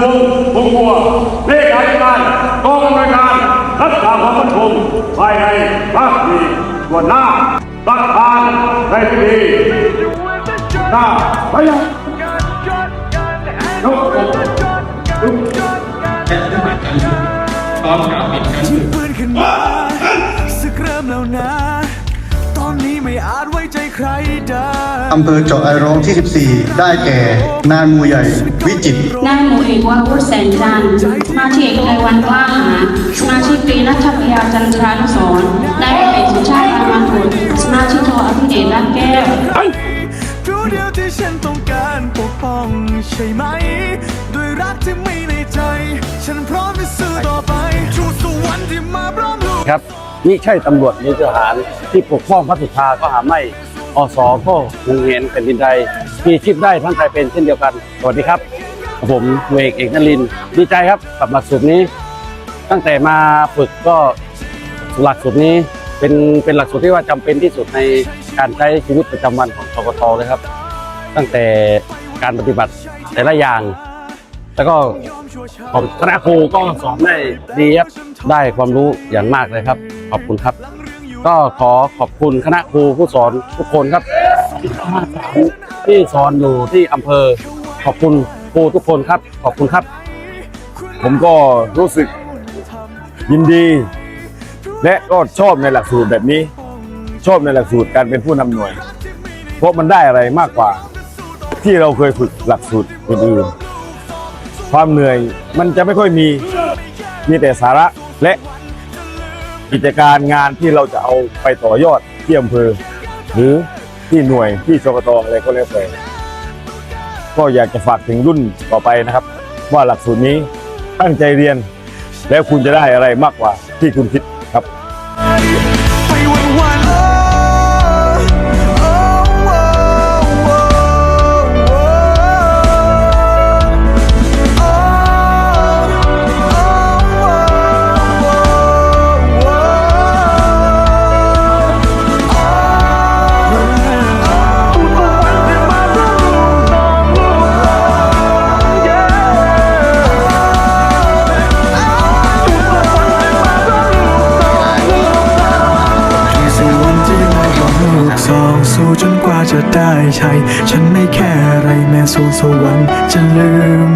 พงศ์พงบัวเลขาธิการกองอำนวยการรักษาความมั่นคงภายในภาคสี่ส่วนหน้าประธานในพิธีหน้าไปยังยกอกลุกพร้อมกับปิดการฝึกปืนขึ้นมาสึกเริ่มแล้วนะ ตอนนี้ไม่อาจ ไว้ใจใครได้อำเภอเจาะไอร้องที่ 14 ได้แก่ นานมูใหญ่ วิจิตรนายหมูเอกวาวุฒิแสนจันทร์สมาชิกในวันกล้าหาญสมาชิกปีนัทพยาจันทรานุสรณ์นายเอกสุชาติอามาผลสมาชิกโทอภิเดชรักแก้วรู้เดียวที่ฉันต้องการปกป้องใช่ไหม ด้วยรักที่มีในใจ ฉันพร้อมจะสู้ต่อไปชูสวรรค์ที่มาพร้อมลูกครับ นี่ใช่ตำรวจหรือทหารที่ปกป้องพระสุธาก็หาไม่อสก็หึงเห็นแผ่นดินใดมีชีพได้ทั้งไทยเป็นเช่นเดียวกัน สวัสดีครับ ผมเวกเอกนลินดีใจครับกับหลักสูตรนี้ ตั้งแต่มาฝึกก็หลักสูตรนี้เป็นเป็นหลักสูตรที่ว่าจำเป็นที่สุดในการใช้ชีวิตประจำวันของชกทเลยครับ ตั้งแต่การปฏิบัติแต่ละอย่าง แล้วก็ของคณะครูก็สอนได้ดีครับได้ความรู้อย่างมากเลยครับ ขอบคุณครับ ก็ขอขอบคุณคณะครูผู้สอนทุกคนครับที่สอนอยู่ที่อำเภอ ขอบคุณครูทุกคนครับ ขอบคุณครับ ผมก็รู้สึกยินดี และก็ชอบในหลักสูตรแบบนี้ ชอบในหลักสูตรการเป็นผู้นำหน่วย เพราะมันได้อะไรมากกว่า ที่เราเคยฝึกหลักสูตรอื่นๆความเหนื่อยมันจะไม่ค่อยมี มีแต่สาระและ กิจการงานที่เราจะเอาไปต่อยอดที่อำเภอ หรือที่หน่วยที่สกตอะไรก็แล้วแต่ก็อยากจะฝากถึงรุ่นต่อไปนะครับ ว่าหลักสูตรนี้ตั้งใจเรียน แล้วคุณจะได้อะไรมากกว่าที่คุณคิดครับ จนกว่าจะได้ใช้ ฉันไม่แค่อะไรแม้สู่สวรรค์จะลืม